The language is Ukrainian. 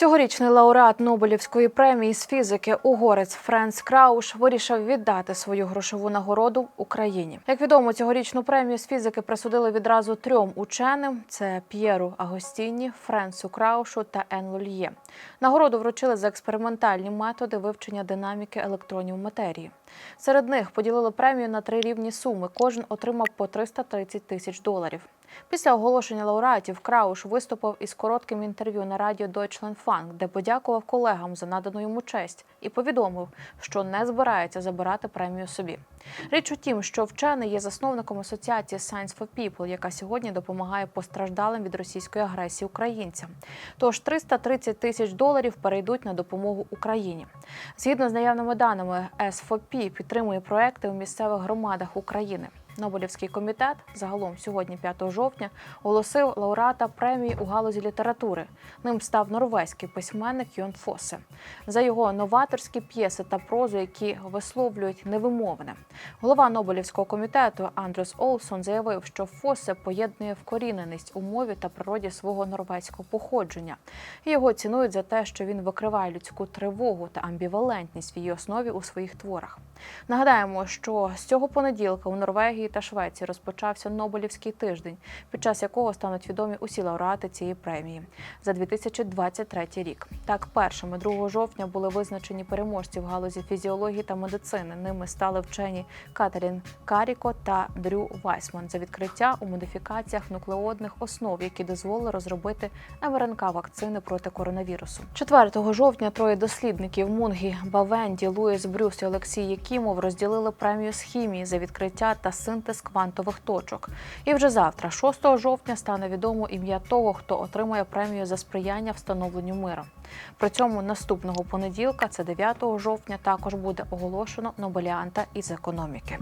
Цьогорічний лауреат Нобелівської премії з фізики угорець Френц Крауш вирішив віддати свою грошову нагороду Україні. Як відомо, цьогорічну премію з фізики присудили відразу трьом ученим: це П'єру Агостіні, Френсу Краушу та Ен Лольє. Нагороду вручили за експериментальні методи вивчення динаміки електронів матерії. Серед них поділили премію на три рівні суми. Кожен отримав по 330 тисяч доларів. Після оголошення лауреатів Крауш виступив із коротким інтерв'ю на радіо Deutschlandfunk, де подякував колегам за надану йому честь і повідомив, що не збирається забирати премію собі. Річ у тім, що вчений є засновником асоціації Science for People, яка сьогодні допомагає постраждалим від російської агресії українцям. Тож 330 тисяч доларів перейдуть на допомогу Україні. Згідно з наявними даними, S4P підтримує проекти у місцевих громадах України. Нобелівський комітет загалом сьогодні, 5 жовтня, оголосив лауреата премії у галузі літератури. Ним став норвезький письменник Йон Фосе за його новаторські п'єси та прозу, які висловлюють невимовне. Голова Нобелівського комітету Андрюс Олсон заявив, що Фосе поєднує вкоріненість у мові та природі свого норвезького походження. Його цінують за те, що він викриває людську тривогу та амбівалентність в її основі у своїх творах. Нагадаємо, що з цього понеділка у Норвегії та Швеції розпочався Нобелівський тиждень, під час якого стануть відомі усі лауреати цієї премії за 2023 рік. Так, першими 2 жовтня були визначені переможці в галузі фізіології та медицини. Ними стали вчені Катерін Каріко та Дрю Вайсман за відкриття у модифікаціях нуклеодних основ, які дозволили розробити МРНК вакцини проти коронавірусу. 4 жовтня троє дослідників Мунгі Бавенді, Луїс Брюс і Олексій Якімов розділили премію з хімії за відкриття та синтез квантових точок. І вже завтра, 6 жовтня, стане відомо ім'я того, хто отримає премію за сприяння встановленню миру. При цьому наступного понеділка, це 9 жовтня, також буде оголошено Нобеліанта із економіки.